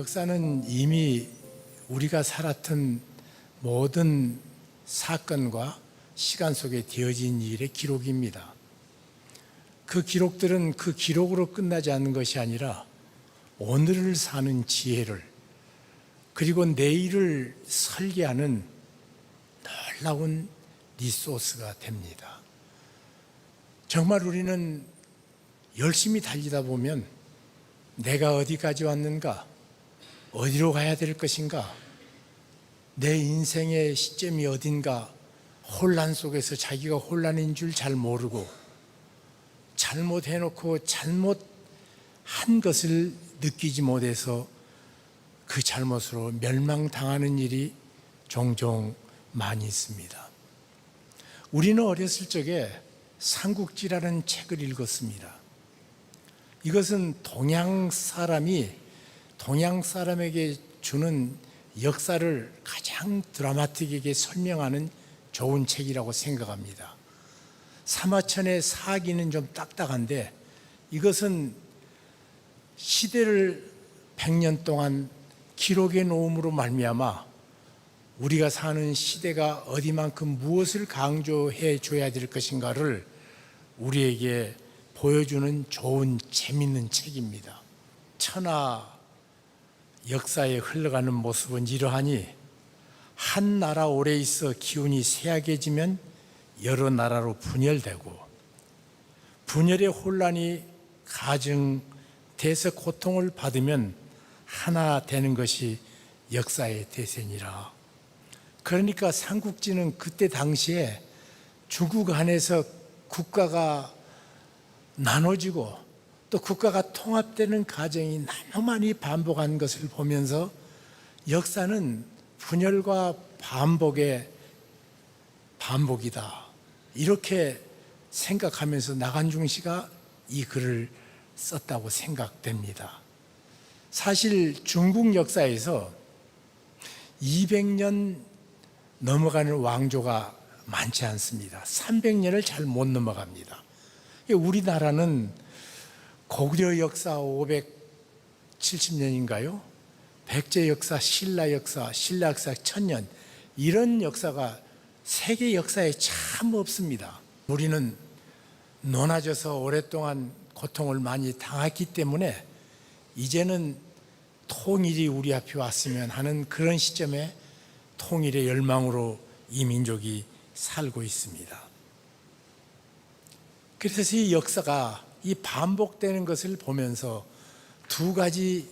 역사는 이미 우리가 살았던 모든 사건과 시간 속에 되어진 일의 기록입니다. 그 기록들은 그 기록으로 끝나지 않는 것이 아니라 오늘을 사는 지혜를 그리고 내일을 설계하는 놀라운 리소스가 됩니다. 정말 우리는 열심히 달리다 보면 내가 어디까지 왔는가, 어디로 가야 될 것인가, 내 인생의 시점이 어딘가 혼란 속에서 자기가 혼란인 줄 잘 모르고 잘못해놓고 잘못한 것을 느끼지 못해서 그 잘못으로 멸망당하는 일이 종종 많이 있습니다. 우리는 어렸을 적에 삼국지라는 책을 읽었습니다. 이것은 동양 사람이 동양 사람에게 주는 역사를 가장 드라마틱하게 설명하는 좋은 책이라고 생각합니다. 사마천의 사기는 좀 딱딱한데 이것은 시대를 100년 동안 기록해 놓음으로 말미암아 우리가 사는 시대가 어디만큼 무엇을 강조해 줘야 될 것인가를 우리에게 보여주는 좋은 재밌는 책입니다. 천하 역사에 흘러가는 모습은 이러하니 한 나라 오래 있어 기운이 쇠약해지면 여러 나라로 분열되고 분열의 혼란이 가증돼서 고통을 받으면 하나 되는 것이 역사의 대세니라. 그러니까 삼국지는 그때 당시에 중국 안에서 국가가 나눠지고 또 국가가 통합되는 과정이 너무 많이 반복한 것을 보면서 역사는 분열과 반복의 반복이다. 이렇게 생각하면서 나간중 씨가 이 글을 썼다고 생각됩니다. 사실 중국 역사에서 200년 넘어가는 왕조가 많지 않습니다. 300년을 잘 못 넘어갑니다. 우리나라는 고구려 역사 570년인가요? 백제 역사, 신라 역사, 신라 역사 천년 이런 역사가 세계 역사에 참 없습니다. 우리는 논아져서 오랫동안 고통을 많이 당했기 때문에 이제는 통일이 우리 앞에 왔으면 하는 그런 시점에 통일의 열망으로 이 민족이 살고 있습니다. 그래서 이 역사가 이 반복되는 것을 보면서 두 가지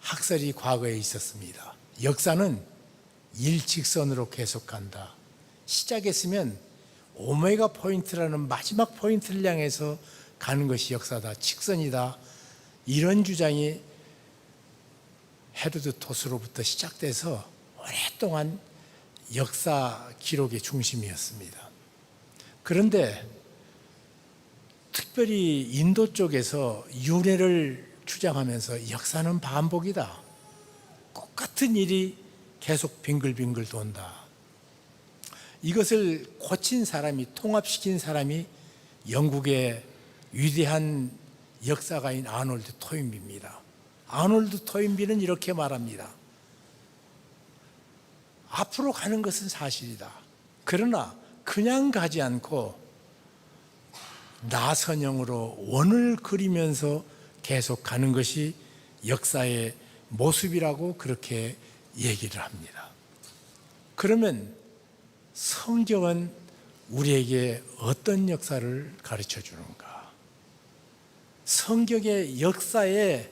학설이 과거에 있었습니다. 역사는 일직선으로 계속 간다. 시작했으면 오메가 포인트라는 마지막 포인트를 향해서 가는 것이 역사다. 직선이다. 이런 주장이 헤로드 토스로부터 시작돼서 오랫동안 역사 기록의 중심이었습니다. 그런데 특별히 인도 쪽에서 윤회를 주장하면서 역사는 반복이다. 똑같은 일이 계속 빙글빙글 돈다. 이것을 고친 사람이 통합시킨 사람이 영국의 위대한 역사가인 아놀드 토인비입니다. 아놀드 토인비는 이렇게 말합니다. 앞으로 가는 것은 사실이다. 그러나 그냥 가지 않고 나선형으로 원을 그리면서 계속 가는 것이 역사의 모습이라고 그렇게 얘기를 합니다. 그러면 성경은 우리에게 어떤 역사를 가르쳐 주는가? 성경의 역사의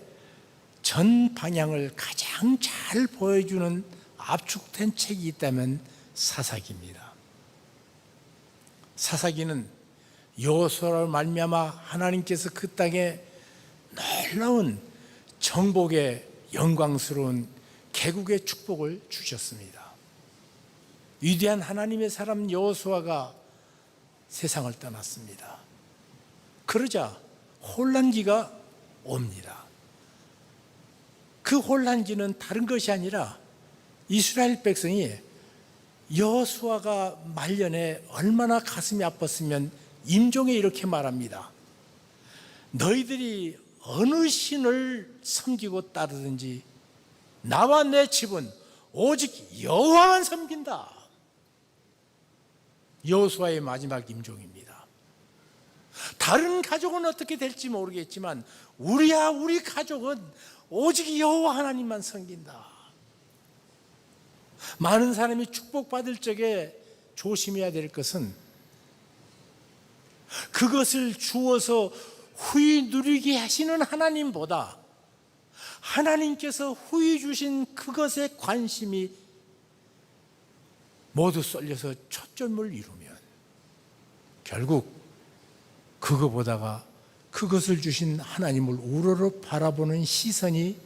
전 방향을 가장 잘 보여주는 압축된 책이 있다면 사사기입니다. 사사기는 여호수아로 말미암아 하나님께서 그 땅에 놀라운 정복의 영광스러운 개국의 축복을 주셨습니다. 위대한 하나님의 사람 여호수아가 세상을 떠났습니다. 그러자 혼란기가 옵니다. 그 혼란기는 다른 것이 아니라 이스라엘 백성이 여호수아가 말년에 얼마나 가슴이 아팠으면 임종에 이렇게 말합니다. 너희들이 어느 신을 섬기고 따르든지 나와 내 집은 오직 여호와만 섬긴다. 여호수아의 마지막 임종입니다. 다른 가족은 어떻게 될지 모르겠지만 우리야 우리 가족은 오직 여호와 하나님만 섬긴다. 많은 사람이 축복받을 적에 조심해야 될 것은 그것을 주어서 후히 누리게 하시는 하나님보다 하나님께서 후히 주신 그것에 관심이 모두 쏠려서 초점을 이루면 결국 그거보다가 그것을 주신 하나님을 우러러 바라보는 시선이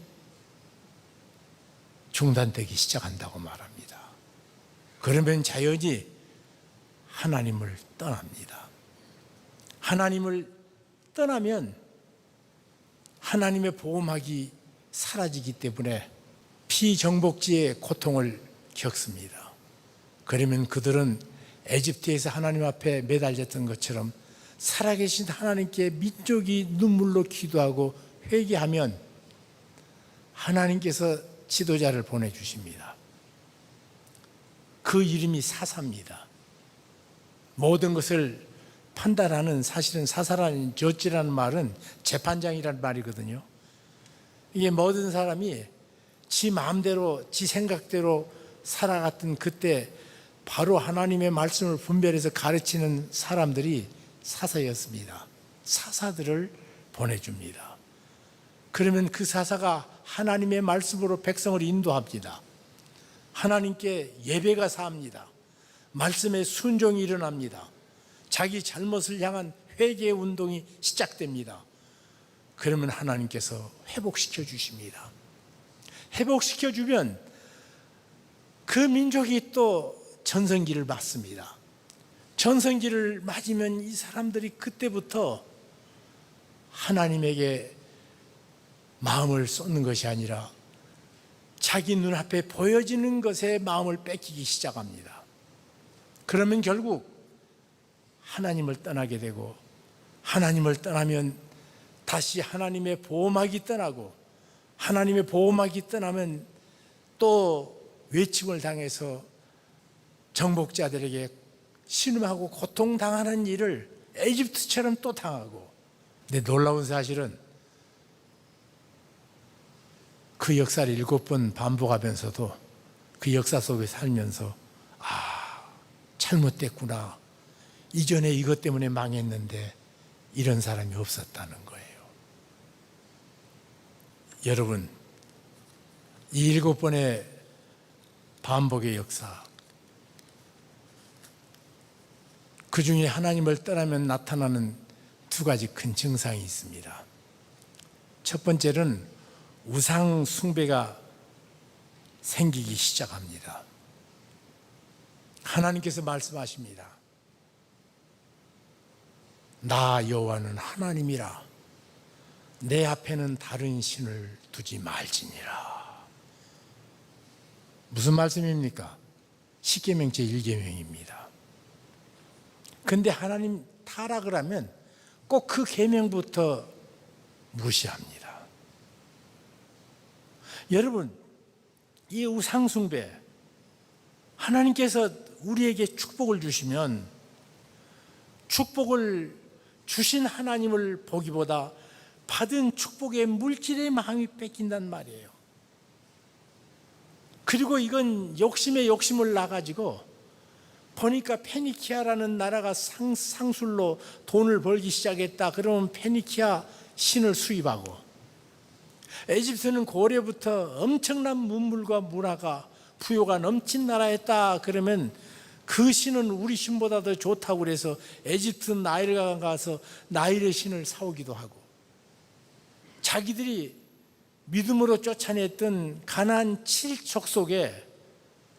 중단되기 시작한다고 말합니다. 그러면 자연히 하나님을 떠납니다. 하나님을 떠나면 하나님의 보호막이 사라지기 때문에 피정복지의 고통을 겪습니다. 그러면 그들은 에집트에서 하나님 앞에 매달렸던 것처럼 살아계신 하나님께 민족이 눈물로 기도하고 회개하면 하나님께서 지도자를 보내주십니다. 그 이름이 사사입니다. 모든 것을 판단하는 사실은 사사라는 저지라는 말은 재판장이라는 말이거든요. 이게 모든 사람이 지 마음대로 지 생각대로 살아갔던 그때 바로 하나님의 말씀을 분별해서 가르치는 사람들이 사사였습니다. 사사들을 보내줍니다. 그러면 그 사사가 하나님의 말씀으로 백성을 인도합니다. 하나님께 예배가 사합니다. 말씀에 순종이 일어납니다. 자기 잘못을 향한 회개 운동이 시작됩니다. 그러면 하나님께서 회복시켜 주십니다. 회복시켜 주면 그 민족이 또 전성기를 맞습니다. 전성기를 맞으면 이 사람들이 그때부터 하나님에게 마음을 쏟는 것이 아니라 자기 눈앞에 보여지는 것에 마음을 뺏기기 시작합니다. 그러면 결국 하나님을 떠나게 되고 하나님을 떠나면 다시 하나님의 보호막이 떠나고 하나님의 보호막이 떠나면 또 외침을 당해서 정복자들에게 신음하고 고통당하는 일을 에집트처럼 또 당하고. 근데 놀라운 사실은 그 역사를 일곱 번 반복하면서도 그 역사 속에 살면서 아 잘못됐구나 이전에 이것 때문에 망했는데 이런 사람이 없었다는 거예요. 여러분 이 일곱 번의 반복의 역사 그 중에 하나님을 떠나면 나타나는 두 가지 큰 증상이 있습니다. 첫 번째는 우상 숭배가 생기기 시작합니다. 하나님께서 말씀하십니다. 나 여호와는 하나님이라 내 앞에는 다른 신을 두지 말지니라. 무슨 말씀입니까? 십계명 제 1계명입니다. 근데 하나님 타락을 하면 꼭 그 계명부터 무시합니다. 여러분, 이 우상 숭배 하나님께서 우리에게 축복을 주시면 축복을 주신 하나님을 보기보다 받은 축복의 물질의 마음이 뺏긴단 말이에요. 그리고 이건 욕심에 욕심을 나가지고 보니까 페니키아라는 나라가 상, 상술로 돈을 벌기 시작했다. 그러면 페니키아 신을 수입하고 에집트는 고려부터 엄청난 문물과 문화가 부요가 넘친 나라였다. 그러면 그 신은 우리 신보다 더 좋다고 그래서 에집트 나일가 가서 나일의 신을 사오기도 하고 자기들이 믿음으로 쫓아냈던 가난 칠척 속에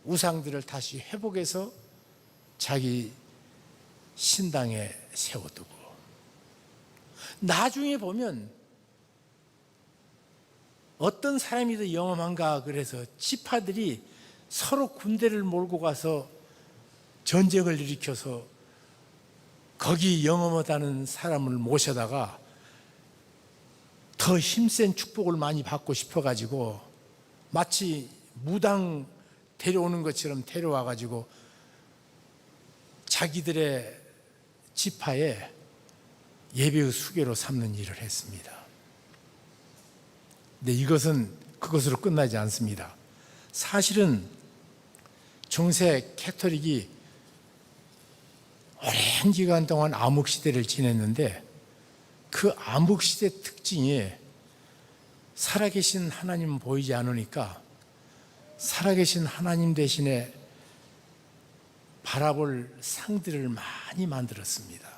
우상들을 다시 회복해서 자기 신당에 세워두고 나중에 보면 어떤 사람이 더 영험한가 그래서 지파들이 서로 군대를 몰고 가서 전쟁을 일으켜서 거기 영험하다는 사람을 모셔다가 더 힘센 축복을 많이 받고 싶어 가지고 마치 무당 데려오는 것처럼 데려와 가지고 자기들의 지파에 예배의 수계로 삼는 일을 했습니다. 근데 이것은 그것으로 끝나지 않습니다. 사실은 중세 캐토릭이 오랜 기간 동안 암흑 시대를 지냈는데 그 암흑 시대 특징이 살아계신 하나님 보이지 않으니까 살아계신 하나님 대신에 바라볼 상들을 많이 만들었습니다.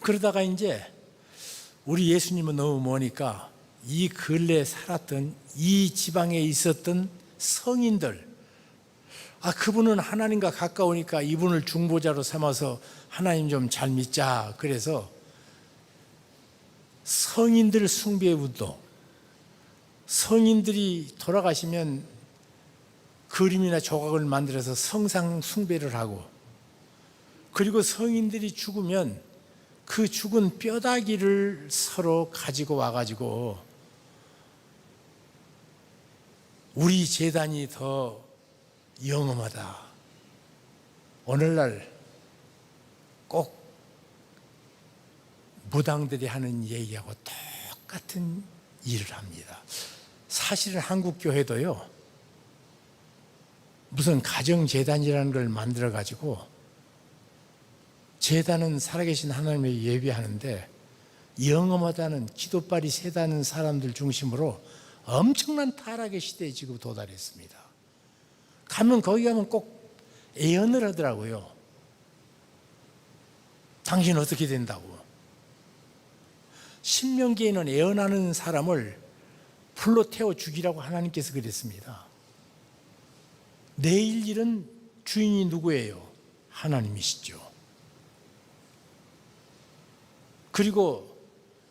그러다가 이제 우리 예수님은 너무 머니까 이 근래에 살았던 이 지방에 있었던 성인들 아 그분은 하나님과 가까우니까 이분을 중보자로 삼아서 하나님 좀 잘 믿자. 그래서 성인들 숭배 운동. 성인들이 돌아가시면 그림이나 조각을 만들어서 성상 숭배를 하고 그리고 성인들이 죽으면 그 죽은 뼈다귀를 서로 가지고 와가지고 우리 재단이 더 영험하다. 오늘날 꼭 무당들이 하는 얘기하고 똑같은 일을 합니다. 사실은 한국 교회도요. 무슨 가정 재단이라는 걸 만들어 가지고 재단은 살아계신 하나님을 예배하는데 영험하다는 기도빨이 세다는 사람들 중심으로 엄청난 타락의 시대에 지금 도달했습니다. 가면 거기 가면 꼭 예언을 하더라고요. 당신 어떻게 된다고. 신명기에는 예언하는 사람을 불로 태워 죽이라고 하나님께서 그랬습니다. 내일 일은 주인이 누구예요? 하나님이시죠. 그리고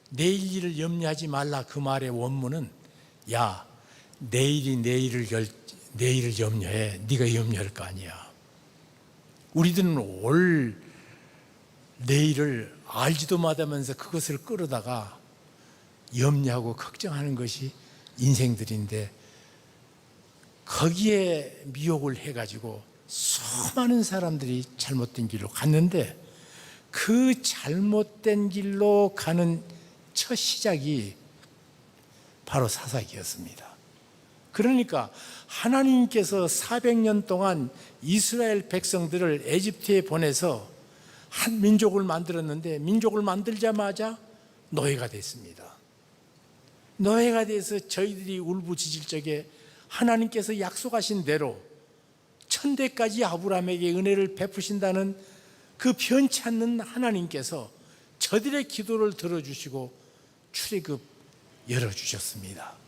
내일 일을 염려하지 말라 그 말의 원문은 야 내일이 내일을 결, 내일을 염려해 네가 염려할 거 아니야. 우리들은 올 내일을 알지도 못하면서 그것을 끌어다가 염려하고 걱정하는 것이 인생들인데 거기에 미혹을 해가지고 수많은 사람들이 잘못된 길로 갔는데 그 잘못된 길로 가는 첫 시작이 바로 사사기였습니다. 그러니까 하나님께서 400년 동안 이스라엘 백성들을 에집트에 보내서 한 민족을 만들었는데 민족을 만들자마자 노예가 됐습니다. 노예가 돼서 저희들이 울부짖을 적에 하나님께서 약속하신 대로 천대까지 아브라함에게 은혜를 베푸신다는 그 변치 않는 하나님께서 저들의 기도를 들어주시고 출애굽 열어주셨습니다.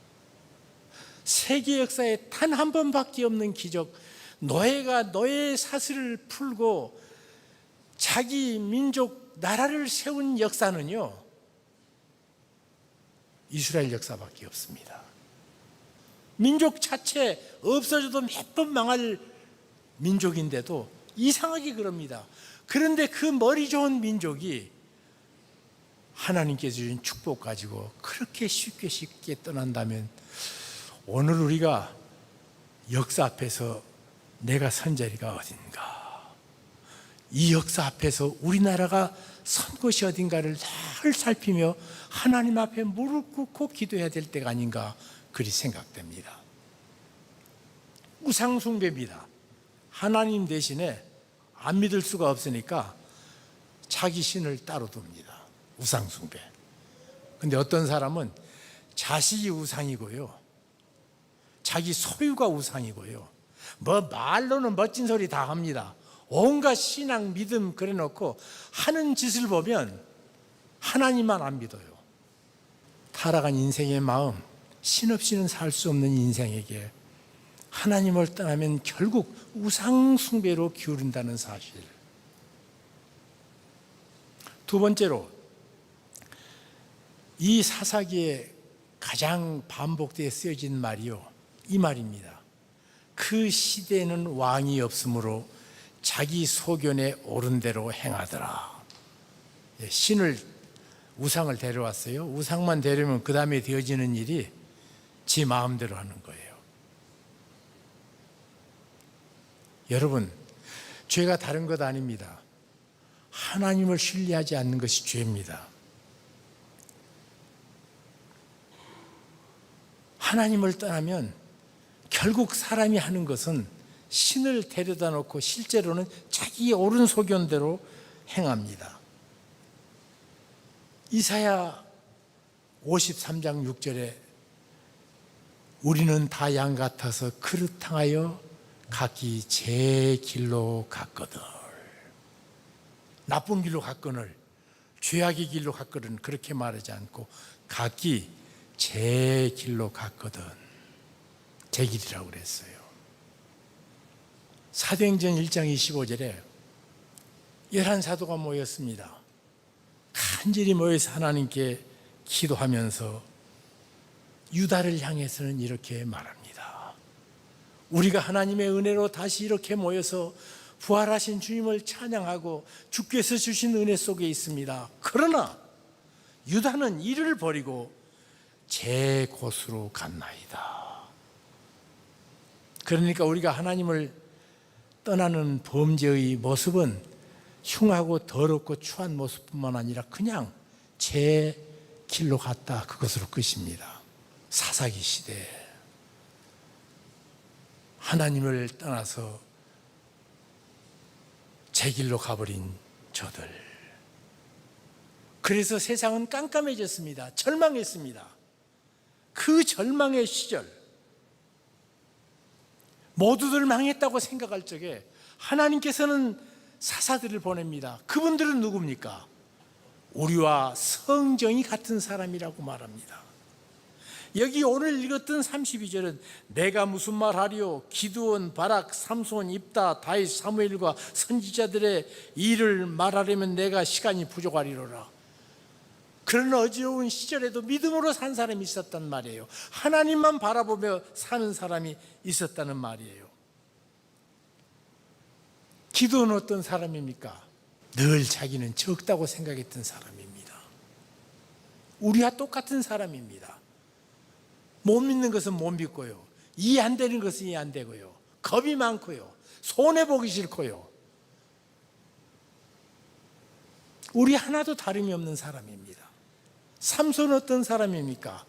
세계 역사에 단 한 번밖에 없는 기적, 노예가 노예의 사슬을 풀고 자기 민족 나라를 세운 역사는요, 이스라엘 역사밖에 없습니다. 민족 자체 없어져도 몇 번 망할 민족인데도 이상하게 그럽니다. 그런데 그 머리 좋은 민족이 하나님께서 주신 축복 가지고 그렇게 쉽게 쉽게 떠난다면 오늘 우리가 역사 앞에서 내가 선 자리가 어딘가 이 역사 앞에서 우리나라가 선 곳이 어딘가를 늘 살피며 하나님 앞에 무릎 꿇고 기도해야 될 때가 아닌가 그리 생각됩니다. 우상숭배입니다. 하나님 대신에 안 믿을 수가 없으니까 자기 신을 따로 둡니다. 우상숭배. 근데 어떤 사람은 자식이 우상이고요. 자기 소유가 우상이고요. 뭐 말로는 멋진 소리 다 합니다. 온갖 신앙, 믿음 그래 놓고 하는 짓을 보면 하나님만 안 믿어요. 타락한 인생의 마음, 신 없이는 살 수 없는 인생에게 하나님을 떠나면 결국 우상숭배로 기울인다는 사실. 두 번째로 이 사사기에 가장 반복되어 쓰여진 말이요. 이 말입니다. 그 시대에는 왕이 없으므로 자기 소견에 옳은 대로 행하더라. 예, 신을 우상을 데려왔어요. 우상만 데려면 그 다음에 되어지는 일이 지 마음대로 하는 거예요. 여러분, 죄가 다른 것 아닙니다. 하나님을 신뢰하지 않는 것이 죄입니다. 하나님을 떠나면 결국 사람이 하는 것은 신을 데려다 놓고 실제로는 자기 옳은 소견대로 행합니다. 이사야 53장 6절에 우리는 다 양 같아서 그릇탕하여 각기 제 길로 갔거든. 나쁜 길로 갔거늘 죄악의 길로 갔거든 그렇게 말하지 않고 각기 제 길로 갔거든 제 길이라고 그랬어요. 사도행전 1장 25절에 열한 사도가 모였습니다. 간절히 모여서 하나님께 기도하면서 유다를 향해서는 이렇게 말합니다. 우리가 하나님의 은혜로 다시 이렇게 모여서 부활하신 주님을 찬양하고 주께서 주신 은혜 속에 있습니다. 그러나 유다는 이를 버리고 제 곳으로 갔나이다. 그러니까 우리가 하나님을 떠나는 범죄의 모습은 흉하고 더럽고 추한 모습뿐만 아니라 그냥 제 길로 갔다 그것으로 끝입니다. 사사기 시대 하나님을 떠나서 제 길로 가버린 저들. 그래서 세상은 깜깜해졌습니다. 절망했습니다. 그 절망의 시절, 모두들 망했다고 생각할 적에 하나님께서는 사사들을 보냅니다. 그분들은 누굽니까? 우리와 성정이 같은 사람이라고 말합니다. 여기 오늘 읽었던 32절은 내가 무슨 말 하리요 기드온 바락 삼손 입다 다윗 사무엘과 선지자들의 일을 말하려면 내가 시간이 부족하리로라 그런 어지러운 시절에도 믿음으로 산 사람이 있었단 말이에요 하나님만 바라보며 사는 사람이 있었다는 말이에요 기도는 어떤 사람입니까? 늘 자기는 적다고 생각했던 사람입니다 우리와 똑같은 사람입니다 못 믿는 것은 못 믿고요. 이해 안 되는 것은 이해 안 되고요. 겁이 많고요. 손해보기 싫고요. 우리 하나도 다름이 없는 사람입니다. 삼손은 어떤 사람입니까?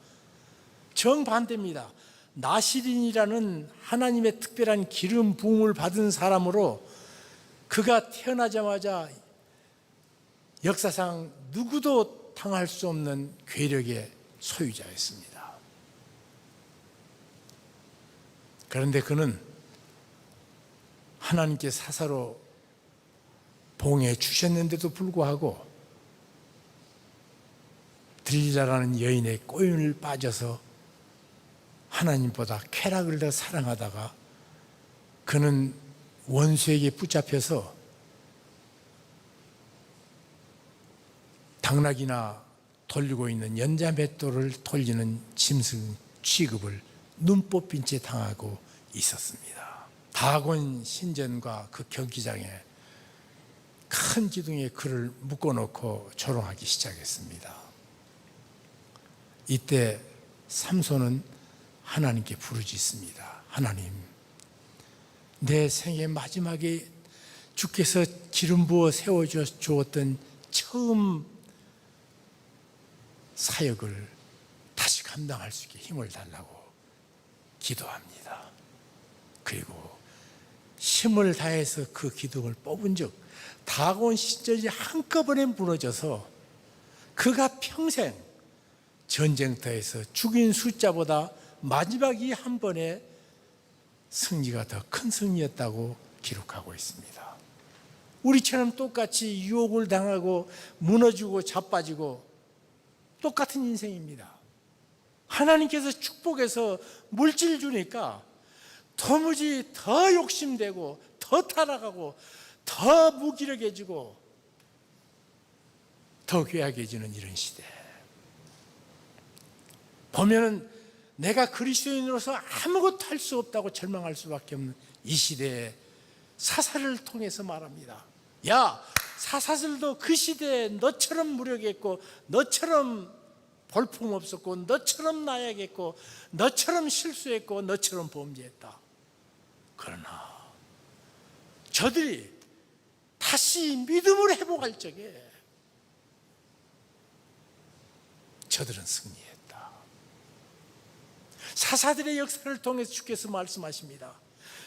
정반대입니다. 나시린이라는 하나님의 특별한 기름 부음을 받은 사람으로 그가 태어나자마자 역사상 누구도 당할 수 없는 괴력의 소유자였습니다. 그런데 그는 하나님께 사사로 봉해 주셨는데도 불구하고 들리라라는 여인의 꼬임을 빠져서 하나님보다 쾌락을 더 사랑하다가 그는 원수에게 붙잡혀서 당나귀나 돌리고 있는 연자맷돌을 돌리는 짐승 취급을 눈 뽑힌 채 당하고 있었습니다. 다곤 신전과 그 경기장에 큰 기둥에 그를 묶어놓고 조롱하기 시작했습니다. 이때 삼손은 하나님께 부르짖습니다. 하나님, 내 생의 마지막에 주께서 기름 부어 세워 주었던 처음 사역을 다시 감당할 수 있게 힘을 달라고 기도합니다. 그리고 힘을 다해서 그 기둥을 뽑은 즉 다곤 시절이 한꺼번에 무너져서 그가 평생 전쟁터에서 죽인 숫자보다 마지막 이 한 번의 승리가 더 큰 승리였다고 기록하고 있습니다. 우리처럼 똑같이 유혹을 당하고 무너지고 자빠지고 똑같은 인생입니다. 하나님께서 축복해서 물질 주니까 도무지 더 욕심되고 더 타락하고 더 무기력해지고 더 괴악해지는 이런 시대. 보면은 내가 그리스도인으로서 아무것도 할 수 없다고 절망할 수밖에 없는 이 시대에 사사를 통해서 말합니다. 야, 사사들도 그 시대에 너처럼 무력했고 너처럼 볼품 없었고 너처럼 나야겠고 너처럼 실수했고 너처럼 범죄했다. 그러나 저들이 다시 믿음을 회복할 적에 저들은 승리했다. 사사들의 역사를 통해서 주께서 말씀하십니다.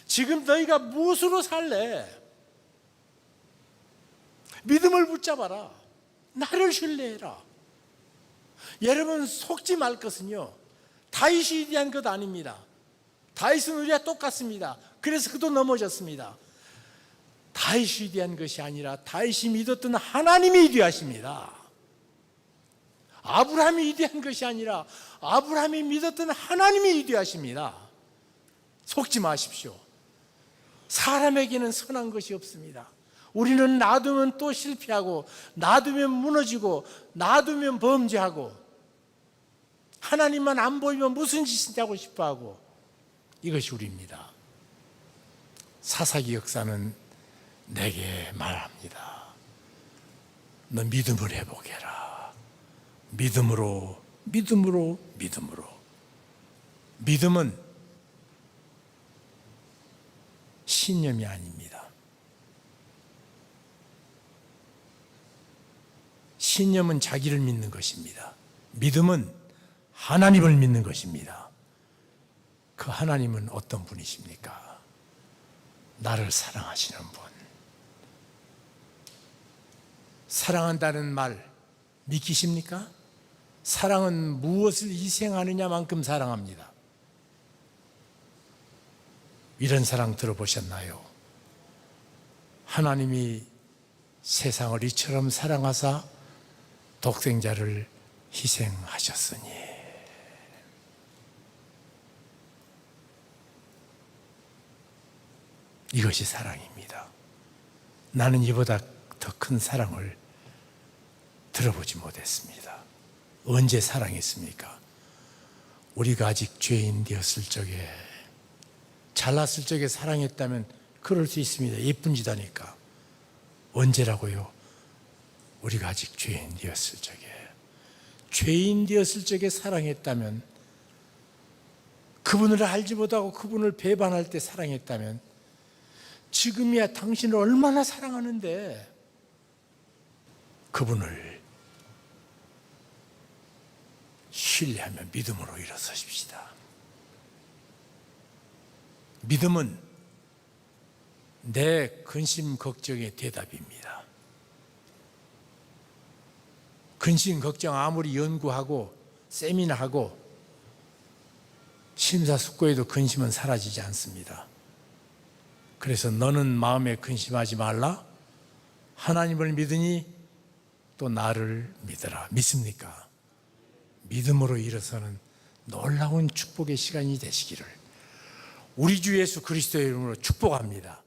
지금 너희가 무엇으로 살래? 믿음을 붙잡아라. 나를 신뢰해라. 여러분 속지 말 것은요. 다윗이 위대한 것 아닙니다. 다윗은 우리와 똑같습니다. 그래서 그도 넘어졌습니다. 다윗이 위대한 것이 아니라 다윗이 믿었던 하나님이 위대하십니다. 아브라함이 위대한 것이 아니라 아브라함이 믿었던 하나님이 위대하십니다. 속지 마십시오. 사람에게는 선한 것이 없습니다. 우리는 놔두면 또 실패하고, 놔두면 무너지고, 놔두면 범죄하고, 하나님만 안 보이면 무슨 짓인지 하고 싶어 하고, 이것이 우리입니다. 사사기 역사는 내게 말합니다. 너 믿음을 회복해라. 믿음으로, 믿음으로, 믿음으로. 믿음은 신념이 아닙니다. 신념은 자기를 믿는 것입니다. 믿음은 하나님을 믿는 것입니다. 그 하나님은 어떤 분이십니까? 나를 사랑하시는 분. 사랑한다는 말 믿기십니까? 사랑은 무엇을 희생하느냐만큼 사랑합니다. 이런 사랑 들어보셨나요? 하나님이 세상을 이처럼 사랑하사 독생자를 희생하셨으니 이것이 사랑입니다. 나는 이보다 더 큰 사랑을 들어보지 못했습니다. 언제 사랑했습니까? 우리가 아직 죄인 되었을 적에 잘났을 적에 사랑했다면 그럴 수 있습니다. 예쁜 짓 하니까. 언제라고요? 우리가 아직 죄인 되었을 적에. 죄인 되었을 적에 사랑했다면 그분을 알지 못하고 그분을 배반할 때 사랑했다면 지금이야 당신을 얼마나 사랑하는데 그분을 신뢰하며 믿음으로 일어서십시다. 믿음은 내 근심 걱정의 대답입니다. 근심 걱정 아무리 연구하고 세미나하고 심사숙고해도 근심은 사라지지 않습니다. 그래서 너는 마음에 근심하지 말라. 하나님을 믿으니 또 나를 믿어라. 믿습니까? 믿음으로 일어서는 놀라운 축복의 시간이 되시기를 우리 주 예수 그리스도의 이름으로 축복합니다.